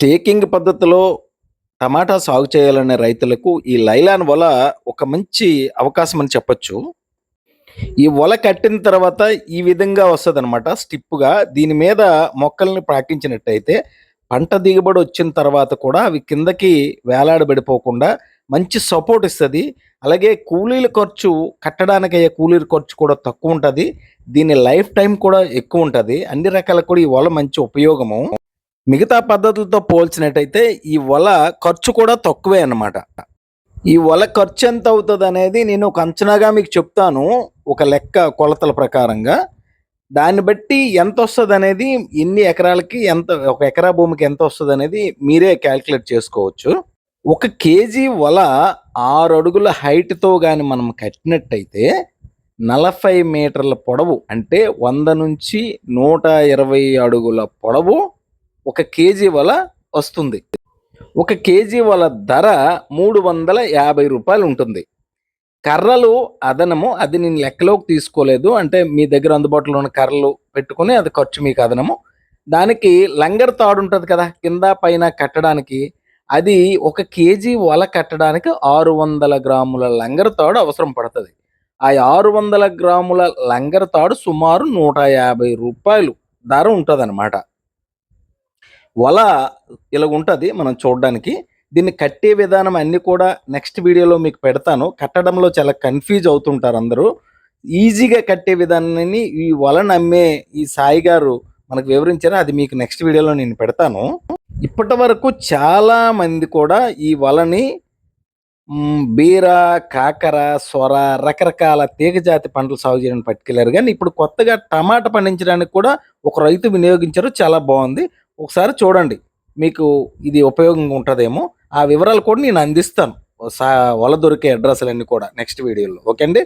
Staking పద్ధతిలో టమాటా సాగు చేయాలనే రైతులకు ఈ లైలాన్ వల ఒక మంచి అవకాశం అని చెప్పొచ్చు. ఈ వల కట్టిన తర్వాత ఈ విధంగా వస్తుంది అనమాట స్టిప్‌గా. దీని మీద మొక్కల్ని పాకించినట్టయితే పంట దిగుబడి వచ్చిన తర్వాత కూడా అవి కిందకి వేలాడబడిపోకుండా మంచి సపోర్ట్ ఇస్తుంది అలాగే కూలీల ఖర్చు కట్టడానికయ్యే కూలీల ఖర్చు కూడా తక్కువ ఉంటుంది దీని లైఫ్ టైం కూడా ఎక్కువ ఉంటుంది అన్ని రకాలకు కూడా ఈ వల మంచి ఉపయోగము. మిగతా పద్ధతులతో పోల్చినట్టయితే ఈ వల ఖర్చు కూడా తక్కువే అన్నమాట. ఈ వల ఖర్చు ఎంత అవుతుంది అనేది నేను ఒక అంచనాగా మీకు చెప్తాను. ఒక లెక్క కొలతల ప్రకారంగా. దాన్ని బట్టి ఎంత వస్తుంది అనేది ఎన్ని ఎకరాలకి ఎంత ఒక ఎకరా భూమికి ఎంత వస్తుంది అనేది మీరే క్యాల్కులేట్ చేసుకోవచ్చు. ఒక కేజీ వల ఆరు అడుగుల హైట్‌తో కానీ మనం కట్టినట్టయితే 40 మీటర్ల పొడవు అంటే 100-120 అడుగుల పొడవు ఒక కేజీ వల వస్తుంది. ఒక కేజీ వల ధర మూడు వందల యాభై రూపాయలు ఉంటుంది. కర్రలు అదనము. అది నేను లెక్కలోకి తీసుకోలేదు. అంటే మీ దగ్గర అందుబాటులో ఉన్న కర్రలు పెట్టుకుని అది ఖర్చు మీకు అదనము. దానికి లంగర్ తాడు ఉంటుంది కదా! కింద పైన కట్టడానికి. అది ఒక కేజీ వల కట్టడానికి 600 గ్రాముల లంగర్ తాడు అవసరం పడుతుంది ఆ 600 గ్రాముల లంగర్ తాడు సుమారు నూట యాభై రూపాయలు ధర ఉంటదనమాట. వల ఇలా ఉంటుంది మనం చూడడానికి దీన్ని కట్టే విధానం అన్నీ కూడా నెక్స్ట్ వీడియోలో మీకు పెడతాను. కట్టడంలో చాలా కన్‌ఫ్యూజ్ అవుతుంటారు అందరూ ఈజీగా కట్టే విధానాన్ని ఈ వలను అమ్మే ఈ సాయి గారు మనకు వివరించారు. అది మీకు నెక్స్ట్ వీడియోలో నేను పెడతాను. ఇప్పటివరకు చాలా మంది కూడా ఈ వలని బీర, కాకర, సొర రకరకాల తీగజాతి పంటలు సాగు చేయడానికి పట్టుకెళ్ళారు కానీ ఇప్పుడు కొత్తగా టమాటా పండించడానికి కూడా ఒక రైతు వినియోగించారు. చాలా బాగుంది ఒకసారి చూడండి. మీకు ఇది ఉపయోగంగా ఉంటుందేమో ఆ వివరాలు కూడా నేను అందిస్తాను. సా వల దొరికే అడ్రస్లన్నీ కూడా నెక్స్ట్ వీడియోలో. ఓకే అండి.